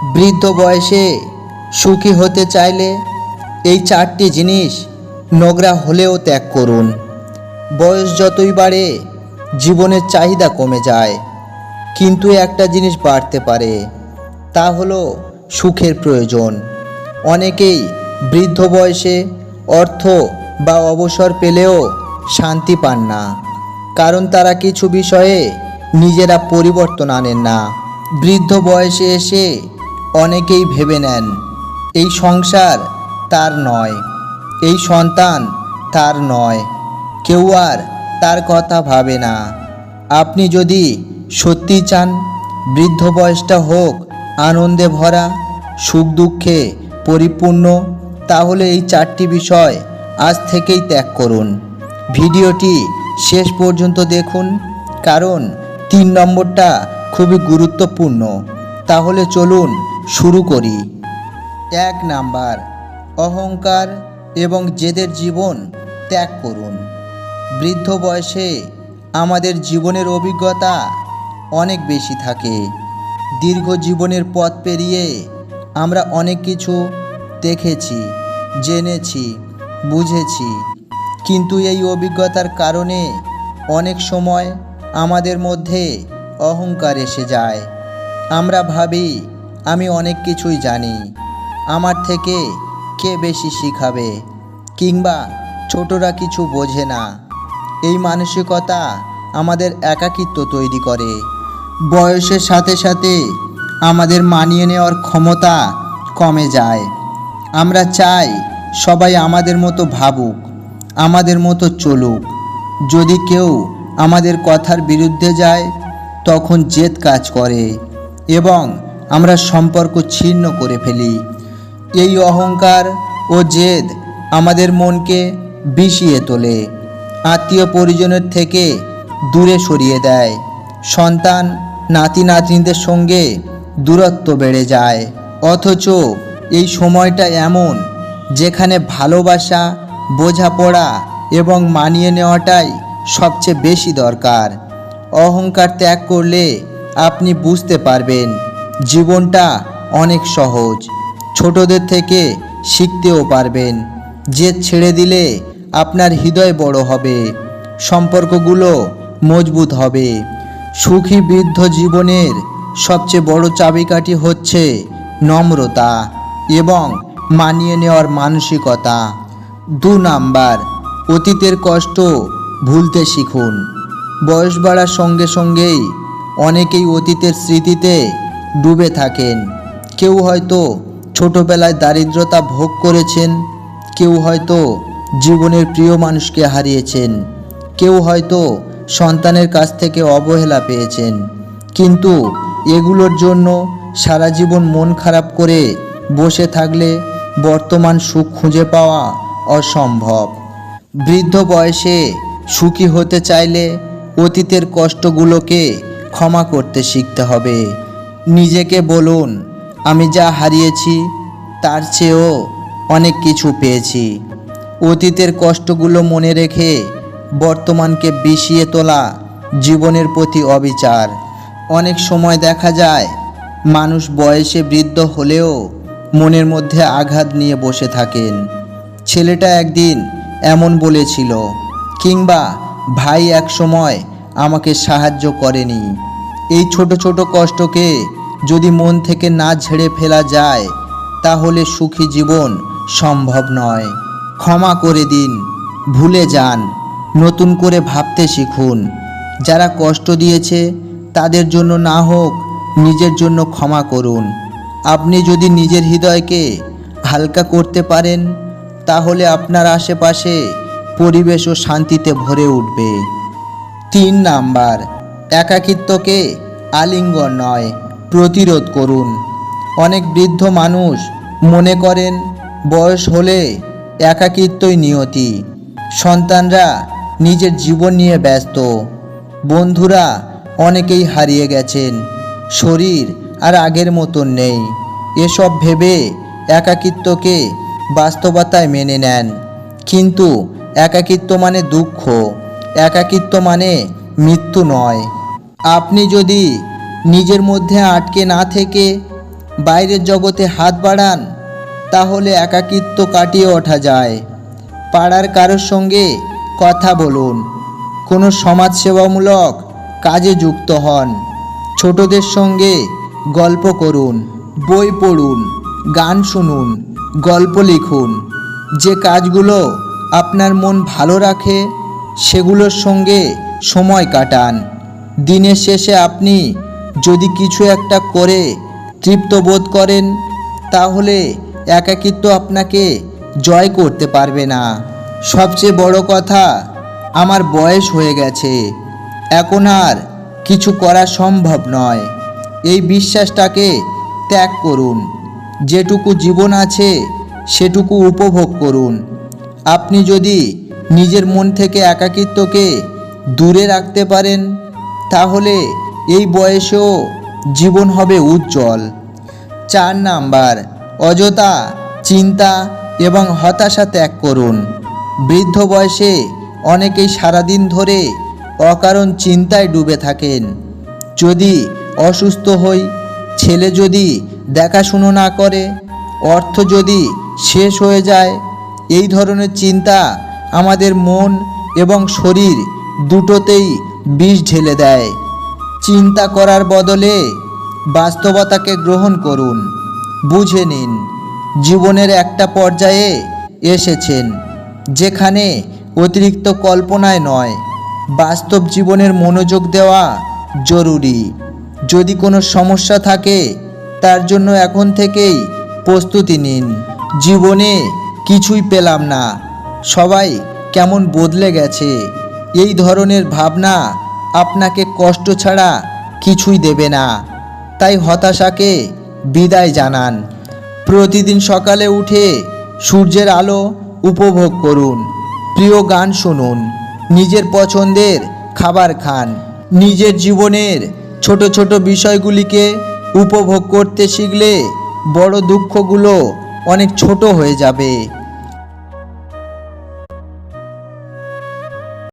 বৃদ্ধ বয়সে সুখী হতে চাইলে এই চারটি জিনিস নোংরা হলেও ত্যাগ করুন। বয়স যতই বাড়ে, জীবনের চাহিদা কমে যায়। কিন্তু একটা জিনিস বাড়তে পারে, তা হলো সুখের প্রয়োজন। অনেকেই বৃদ্ধ বয়সে অর্থ বা অবসর পেলেও শান্তি পান না, কারণ তারা কিছু বিষয়ে নিজেরা পরিবর্তন আনেন না। বৃদ্ধ বয়সে এসে অনেকেই ভেবে নেন, এই সংসার তার নয়, এই সন্তান তার নয়, কেউ আর তার কথা ভাবে না। আপনি যদি সত্যি চান, বৃদ্ধ বয়সটা হোক, আনন্দে ভরা, সুখ দুঃখে পরিপূর্ণ, তাহলে এই চারটি বিষয় আজ থেকেই ত্যাগ করুন। ভিডিওটি শেষ পর্যন্ত দেখুন, কারণ তিন নম্বরটা খুবই গুরুত্বপূর্ণ। তাহলে চলুন শুরু করি। এক নাম্বার, অহংকার এবং জেদের জীবন ত্যাগ করুন। বৃদ্ধ বয়সে আমাদের জীবনের অভিজ্ঞতা অনেক বেশি থাকে। দীর্ঘ জীবনের পথ পেরিয়ে আমরা অনেক কিছু দেখেছি, জেনেছি, বুঝেছি। কিন্তু এই অভিজ্ঞতার কারণে অনেক সময় আমাদের মধ্যে অহংকার এসে যায়। আমরা ভাবি আমি অনেক কিছুই জানি। আমার থেকে কে বেশি শিখাবে? কিংবা ছোটরা কিছু বোঝে না। এই মানসিকতা আমাদের একাকিত্ব তৈরি করে। বয়সের সাথে সাথে আমাদের মানিয়ে নেওয়ার ক্ষমতা কমে যায়। আমরা চাই সবাই আমাদের মতো ভাবুক, আমাদের মতো চলুক। যদি কেউ আমাদের কথার বিরুদ্ধে যায়, তখন জেদ কাজ করে এবং আমরা সম্পর্ক ছিন্ন করে ফেলি। এই অহংকার ও জেদ আমাদের মনকে বিষিয়ে তোলে, আত্মীয় পরিজনের থেকে দূরে সরিয়ে দেয়, সন্তান, নাতি, নাতনিদের সঙ্গে দূরত্ব বেড়ে যায়। অথচ এই সময়টা এমন যেখানে ভালোবাসা, বোঝাপড়া এবং মানিয়ে নেওয়াটাই সবচেয়ে বেশি দরকার। অহংকার ত্যাগ করলে আপনি বুঝতে পারবেন জীবনটা অনেক সহজ। ছোটদের থেকে শিখতেও পারবেন। জেদ ছেড়ে দিলে আপনার হৃদয় বড় হবে, সম্পর্কগুলো মজবুত হবে। সুখী বৃদ্ধ জীবনের সবচেয়ে বড় চাবিকাঠি হচ্ছে নম্রতা এবং মানিয়ে নেওয়ার মানসিকতা। দু নাম্বার, অতীতের কষ্ট ভুলতে শিখুন। বয়স বাড়ার সঙ্গে সঙ্গেই অনেকেই অতীতের স্মৃতিতে ডুবে থাকেন। কেউ হয়তো ছোটবেলায় দারিদ্রতা ভোগ করেছেন, কেউ হয়তো জীবনের প্রিয় মানুষকে হারিয়েছেন, কেউ হয়তো সন্তানের কাছ থেকে অবহেলা পেয়েছেন। কিন্তু এগুলোর জন্য সারা জীবন মন খারাপ করে বসে থাকলে বর্তমান সুখ খুঁজে পাওয়া অসম্ভব। বৃদ্ধ বয়সে সুখী হতে চাইলে অতীতের কষ্টগুলোকে ক্ষমা করতে শিখতে হবে। নিজেকে বলুন, আমি যা হারিয়েছি, তার চেয়েও অনেক কিছু পেয়েছি। অতীতের কষ্টগুলো মনে রেখে বর্তমানকে বিষিয়ে তোলা জীবনের প্রতি অবিচার। অনেক সময় দেখা যায়, মানুষ বয়সে বৃদ্ধ হলেও মনের মধ্যে আঘাত নিয়ে বসে থাকেন। ছেলেটা একদিন এমন বলেছিল, কিংবা ভাই এক সময় আমাকে সাহায্য করেনি। এই ছোট ছোট কষ্টকে যদি মন থেকে না ঝেড়ে ফেলা যায়, তাহলে সুখী জীবন সম্ভব নয়। ক্ষমা করে দিন, ভুলে যান, নতুন করে ভাবতে শিখুন। যারা কষ্ট দিয়েছে, তাদের জন্য না হোক, নিজের জন্য ক্ষমা করুন। আপনি যদি নিজের হৃদয়কে হালকা করতে পারেন, তাহলে আপনার আশেপাশে পরিবেশ ও শান্তিতে ভরে উঠবে। তিন নাম্বার একাকিত্বকে আলিঙ্গন নয়, প্রতিরোধ করুন। অনেক বৃদ্ধ মানুষ মনে করেন, বয়স হলে একাকিত্বই নিয়তি। সন্তানরা নিজের জীবন নিয়ে ব্যস্ত। বন্ধুরা অনেকেই হারিয়ে গেছেন। শরীর আর আগের মতন নেই। এসব ভেবে একাকিত্বকে বাস্তবতায় মেনে নেন। কিন্তু একাকিত্ব মানে দুঃখ। একাকিত্ব মানে মৃত্যু নয়। আপনি যদি নিজের মধ্যে আটকে না থেকে বাইরের জগতে হাত বাড়ান, তাহলে একাকিত্ব কাটিয়ে ওঠা যায়। পাড়ার কারোর সঙ্গে কথা বলুন। কোনো সমাজসেবামূলক কাজে যুক্ত হন। ছোটদের সঙ্গে গল্প করুন, বই পড়ুন, গান শুনুন, গল্প লিখুন। যে কাজগুলো আপনার মন ভালো রাখে, সেগুলোর সঙ্গে সময় কাটান। দিনের শেষে আপনি যদি কিছু একটা করে তৃপ্ত বোধ করেন, তাহলে একাকিত্ব আপনাকে জয় করতে পারবে না। সবচেয়ে বড় কথা, আমার বয়স হয়ে গেছে। এখন আর কিছু করা সম্ভব নয়। এই বিশ্বাসটাকে ত্যাগ করুন। যেটুকু জীবন আছে, সেটুকু উপভোগ করুন। আপনি যদি নিজের মন থেকে একাকিত্বকে দূরে রাখতে পারেন তাহলে এই বয়সেও জীবন হবে উজ্জ্বল। চার নাম্বার, অযথা চিন্তা এবং হতাশা ত্যাগ করুন। বৃদ্ধ বয়সে অনেকেই সারাদিন ধরে অকারণ চিন্তায় ডুবে থাকেন। যদি অসুস্থ হই, ছেলে যদি দেখাশুনো না করে, অর্থ যদি শেষ হয়ে যায়, এই ধরনের চিন্তা আমাদের মন এবং শরীর দুটোতেই বিষ ঢেলে দেয়। চিন্তা করার বদলে বাস্তবতাকে গ্রহণ করুন। বুঝে নিন, জীবনের একটা পর্যায়ে এসেছেন, যেখানে অতিরিক্ত কল্পনায় নয়, বাস্তব জীবনের মনোযোগ দেওয়া জরুরি। যদি কোনো সমস্যা থাকে, তার জন্য এখন থেকেই প্রস্তুতি নিন। জীবনে কিছুই পেলাম না। সবাই কেমন বদলে গেছে। এই ধরনের ভাবনা আপনাকে কষ্ট ছাড়া কিছুই দেবে না। তাই হতাশাকে বিদায় জানান। প্রতিদিন সকালে উঠে সূর্যের আলো উপভোগ করুন। প্রিয় গান শুনুন। নিজের পছন্দের খাবার খান। নিজের জীবনের ছোট ছোট বিষয়গুলিকে উপভোগ করতে শিখলে বড় দুঃখগুলো অনেক ছোট হয়ে যাবে।